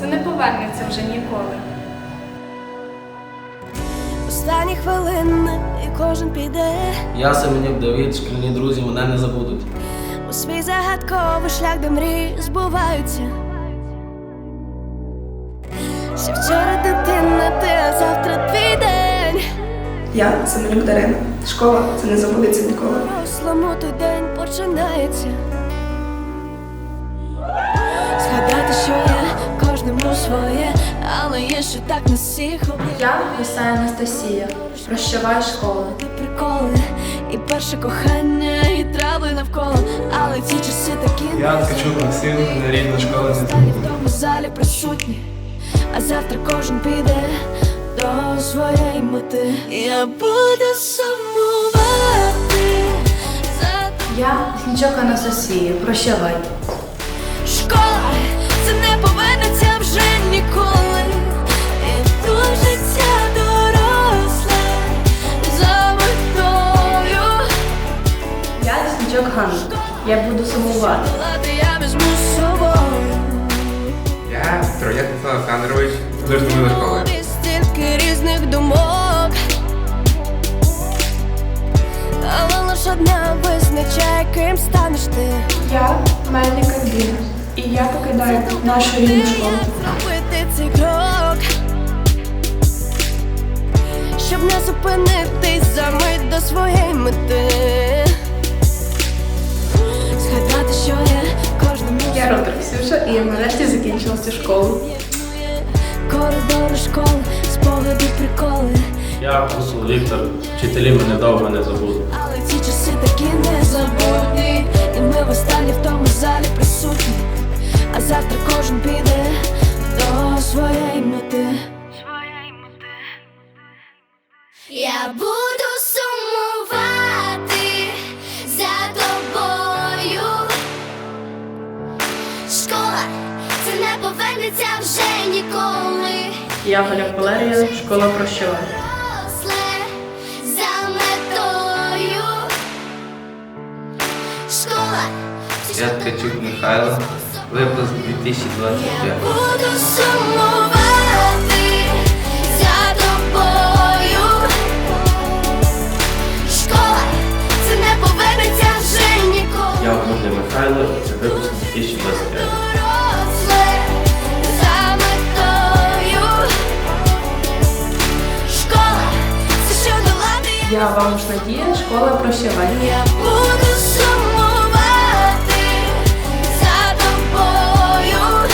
Це не повернеться вже ніколи. Останні хвилини, і кожен піде Я Семенюк Давид, шкільні друзі мене не забудуть. у свій загадковий шлях, де мрії збуваються. Ще вчора дитина, ти, а завтра твій день. Я Семенюк Дарина. Школа це не забудеться ніколи. По-слому той день починається. Своє, але є ще так на всіх. Я Гусай Анастасія. Прощавай школа. Ти приколи, і перше кохання, і травли навколо, але ці часи такі Я Ткачук Максим, на рідна школа не в тому залі присутні, а завтра кожен піде до своєї мети. Я буду сумувати Я Снічок Анастасія. Прощавай. Снічок Я буду сумувати. Я візьму з собою. Я Троян Михайло Олександрович, художньої до школи. Стільки різних думок. Але лиш одна визначає, ким станеш ти. Я Мельник Альбіна. І я покидаю нашу рідну школу. Зробити цей крок, щоб не зупинитись за мить до своєї мети. Закінчила школу. коридори школи, спогади, приколи. Я Кусул Віктор, вчителі мене довго не забудуть. Але ці часи такі незабутні, і ми востаннє в тому залі присутні. А завтра кожен піде до своєї мети. Я буду не вже ніколи. Я Галя Валерія. Школа. Росле за метою. Школа Я Ткачук Михайло, випуск 2025. Буду сумувати Я вам ж Надія. Школа прощавай. Я буду сумувати за тобою.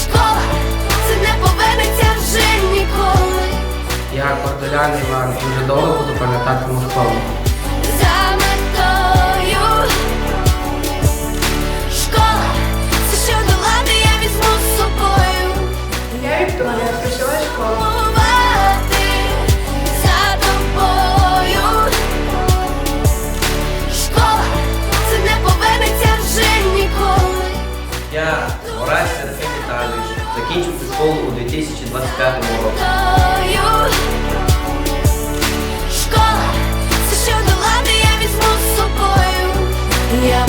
Школа це не повернеться вже ніколи. Я Кордолян Іван, дуже довго буду пам'ятати мою школу. футболу у 2025 році. Школа, все що до лади, я візьму з собою. Я.